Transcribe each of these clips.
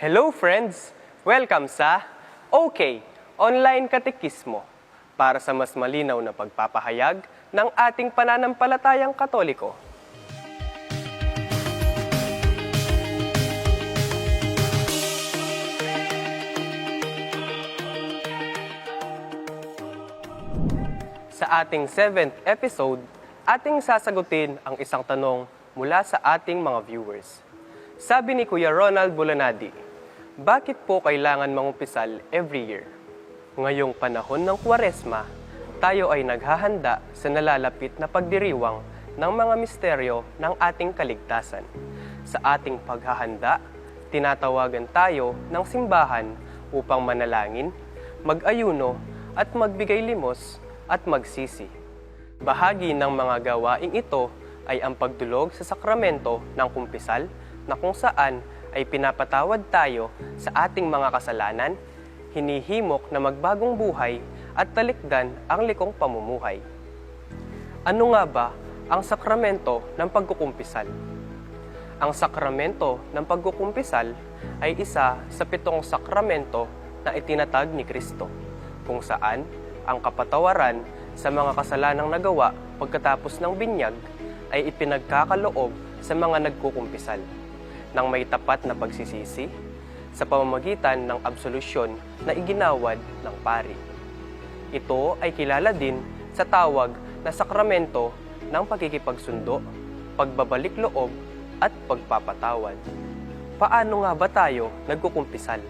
Hello friends! Welcome sa OK Online Katekismo para sa mas malinaw na pagpapahayag ng ating pananampalatayang katoliko. Sa ating 7th episode, ating sasagutin ang isang tanong mula sa ating mga viewers. Sabi ni Kuya Ronald Bulanadi, bakit po kailangan mangumpisal every year? Ngayong panahon ng Kwaresma, tayo ay naghahanda sa nalalapit na pagdiriwang ng mga misteryo ng ating kaligtasan. Sa ating paghahanda, tinatawagan tayo ng simbahan upang manalangin, mag-ayuno at magbigay limos at magsisi. Bahagi ng mga gawaing ito ay ang pagdulog sa sakramento ng kumpisal na kung saan ay pinapatawad tayo sa ating mga kasalanan, hinihimok na magbagong buhay at talikdan ang likong pamumuhay. Ano nga ba ang sakramento ng pagkukumpisal? Ang sakramento ng pagkukumpisal ay isa sa pitong sakramento na itinatag ni Kristo, kung saan ang kapatawaran sa mga kasalanang nagawa pagkatapos ng binyag ay ipinagkakaloob sa mga nagkukumpisal ng may tapat na pagsisisi sa pamamagitan ng absolusyon na iginawad ng pari. Ito ay kilala din sa tawag na sakramento ng pagkikipagsundo, pagbabalik loob at pagpapatawad. Paano nga ba tayo nagkukumpisal?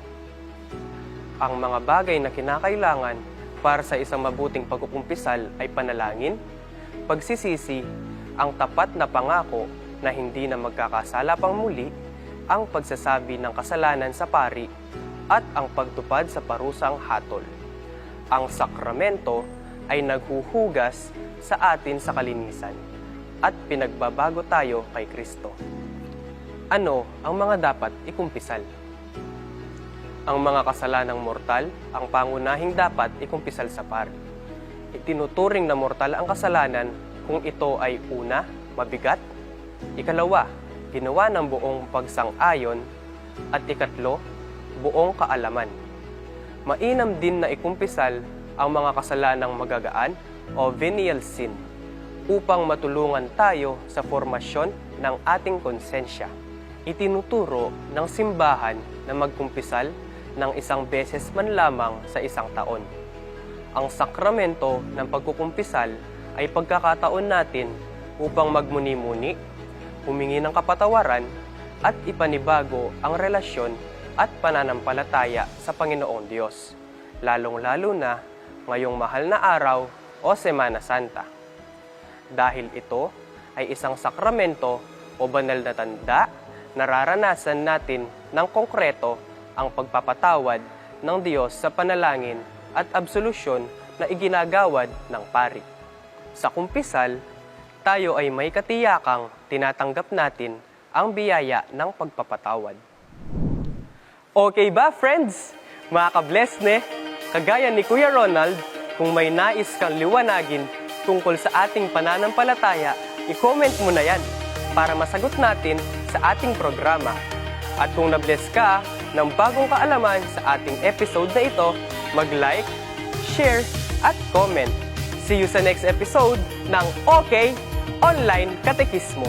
Ang mga bagay na kinakailangan para sa isang mabuting pagkukumpisal ay panalangin, pagsisisi, ang tapat na pangako na hindi na magkakasala pang muli, ang pagsasabi ng kasalanan sa pari, at ang pagtupad sa parusang hatol. Ang sakramento ay naghuhugas sa atin sa kalinisan at pinagbabago tayo kay Kristo. Ano ang mga dapat ikumpisal? Ang mga kasalanang mortal ang pangunahing dapat ikumpisal sa pari. Itinuturing na mortal ang kasalanan kung ito ay una, mabigat, ikalawa, ginawa ng buong pagsang-ayon, at ikatlo, buong kaalaman. Mainam din na ikumpisal ang mga kasalanang magagaan o venial sin upang matulungan tayo sa formasyon ng ating konsensya. Itinuturo ng simbahan na magkumpisal ng isang beses man lamang sa isang taon. Ang sakramento ng pagkukumpisal ay pagkakataon natin upang magmuni-muni, humingi ng kapatawaran at ipanibago ang relasyon at pananampalataya sa Panginoong Diyos, lalong-lalo na ngayong mahal na araw o Semana Santa. Dahil ito ay isang sakramento o banal na tanda, nararanasan natin ng konkreto ang pagpapatawad ng Diyos sa panalangin at absolusyon na iginagawad ng pari. Sa kumpisal, tayo ay may katiyakang tinatanggap natin ang biyaya ng pagpapatawad. Okay ba, friends? Mga kabless ne, kagaya ni Kuya Ronald, kung may nais kang liwanagin tungkol sa ating pananampalataya, i-comment mo na yan para masagot natin sa ating programa. At kung na-bless ka ng bagong kaalaman sa ating episode na ito, mag-like, share, at comment. See you sa next episode ng OK Online Katekismo.